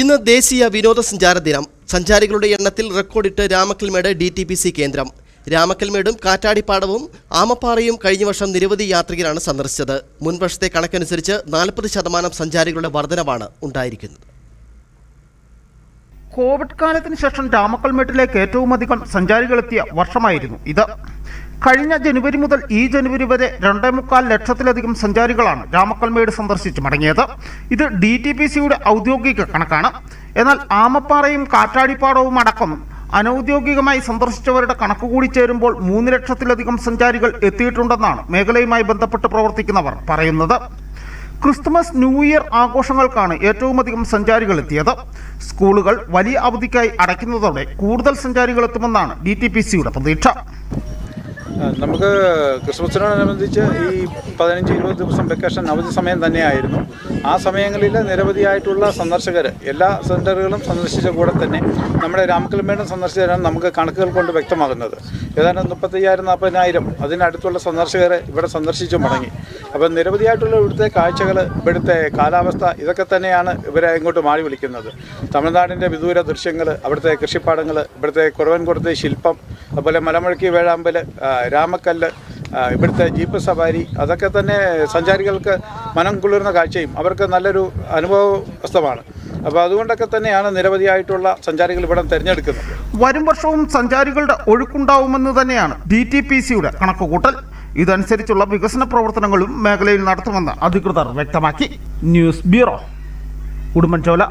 ഇന്ന് ദേശീയ വിനോദസഞ്ചാര ദിനം. സഞ്ചാരികളുടെ എണ്ണത്തിൽ റെക്കോർഡിട്ട് Ramakkalmedu D T P C കേന്ദ്രം. രാമക്കൽമേടും കാറ്റാടിപ്പാടവും ആമപ്പാറയും കഴിഞ്ഞ വർഷം നിരവധി യാത്രികരാണ് സന്ദർശിച്ചത്. മുൻവർഷത്തെ കണക്കനുസരിച്ച് നാൽപ്പത് ശതമാനം സഞ്ചാരികളുടെ വർധനവാണ് ഉണ്ടായിരിക്കുന്നത്. കോവിഡ് കാലത്തിന് ശേഷം രാമക്കൽമേട്ടിലേക്ക് ഏറ്റവും അധികം സഞ്ചാരികളെത്തിയ വർഷമായിരുന്നു ഇത്. കഴിഞ്ഞ ജനുവരി മുതൽ ഈ ജനുവരി വരെ രണ്ടേ മുക്കാൽ ലക്ഷത്തിലധികം സഞ്ചാരികളാണ് രാമക്കൽമേട് സന്ദർശിച്ച് മടങ്ങിയത്. ഇത് ഡി ടി പി സിയുടെ ഔദ്യോഗിക കണക്കാണ്. എന്നാൽ ആമപ്പാറയും കാറ്റാടിപ്പാടവും അടക്കം അനൌദ്യോഗികമായി സന്ദർശിച്ചവരുടെ കണക്ക് കൂടി ചേരുമ്പോൾ മൂന്ന് ലക്ഷത്തിലധികം സഞ്ചാരികൾ എത്തിയിട്ടുണ്ടെന്നാണ് മേഖലയുമായി ബന്ധപ്പെട്ട് പ്രവർത്തിക്കുന്നവർ പറയുന്നത്. ക്രിസ്തുമസ് ന്യൂ ഇയർ ആഘോഷങ്ങൾക്കാണ് ഏറ്റവുമധികം സഞ്ചാരികൾ എത്തിയത്. സ്കൂളുകൾ വലിയ അവധിക്കായി അടയ്ക്കുന്നതോടെ കൂടുതൽ സഞ്ചാരികൾ എത്തുമെന്നാണ് ഡി ടി പി സിയുടെ പ്രതീക്ഷ. നമുക്ക് ക്രിസ്മസിനോടനുബന്ധിച്ച് ഈ പതിനഞ്ച് ഇരുപത് ദിവസം വെക്കേഷൻ അവധി സമയം തന്നെയായിരുന്നു. ആ സമയങ്ങളിൽ നിരവധിയായിട്ടുള്ള സന്ദർശകർ എല്ലാ സെന്ററുകളും സന്ദർശിച്ച കൂടെ തന്നെ നമ്മുടെ രാമക്കൽമേടും സന്ദർശിച്ചാണ് നമുക്ക് കണക്കുകൾ കൊണ്ട് വ്യക്തമാകുന്നത്. ഏതാണ്ട് മുപ്പത്തയ്യായിരം നാൽപ്പതിനായിരം അതിനടുത്തുള്ള സന്ദർശകർ ഇവിടെ സന്ദർശിച്ച് മടങ്ങി. അപ്പം നിരവധിയായിട്ടുള്ള ഇവിടുത്തെ കാഴ്ചകൾ ഇവിടുത്തെ കാലാവസ്ഥ ഇതൊക്കെ തന്നെയാണ് ഇവരെ ഇങ്ങോട്ട് മാറി വിളിക്കുന്നത്. തമിഴ്നാടിന്റെ വിദൂര ദൃശ്യങ്ങൾ അവിടുത്തെ കൃഷിപ്പാടങ്ങൾ ഇവിടുത്തെ കുറവൻകുടത്തെ ശില്പം അതുപോലെ മലമുഴക്കി വേഴാമ്പൽ രാമക്കല്ല് ഇവിടുത്തെ ജീപ്പ് സവാരി അതൊക്കെ തന്നെ സഞ്ചാരികൾക്ക് മനം കുളിർന്ന കാഴ്ചയും അവർക്ക് നല്ലൊരു അനുഭവസ്ഥമാണ് അപ്പോൾ അതുകൊണ്ടൊക്കെ തന്നെയാണ് നിരവധിയായിട്ടുള്ള സഞ്ചാരികൾ ഇവിടെ തിരഞ്ഞെടുക്കുന്നത്. വരും വർഷവും സഞ്ചാരികളുടെ ഒഴുക്കുണ്ടാവുമെന്ന് തന്നെയാണ് ഡി ടി പി സിയുടെ കണക്കുകൂട്ടൽ. ഇതനുസരിച്ചുള്ള വികസന പ്രവർത്തനങ്ങളും മേഖലയിൽ നടത്തുമെന്ന് അധികൃതർ വ്യക്തമാക്കി. News bureau Udumbanchola.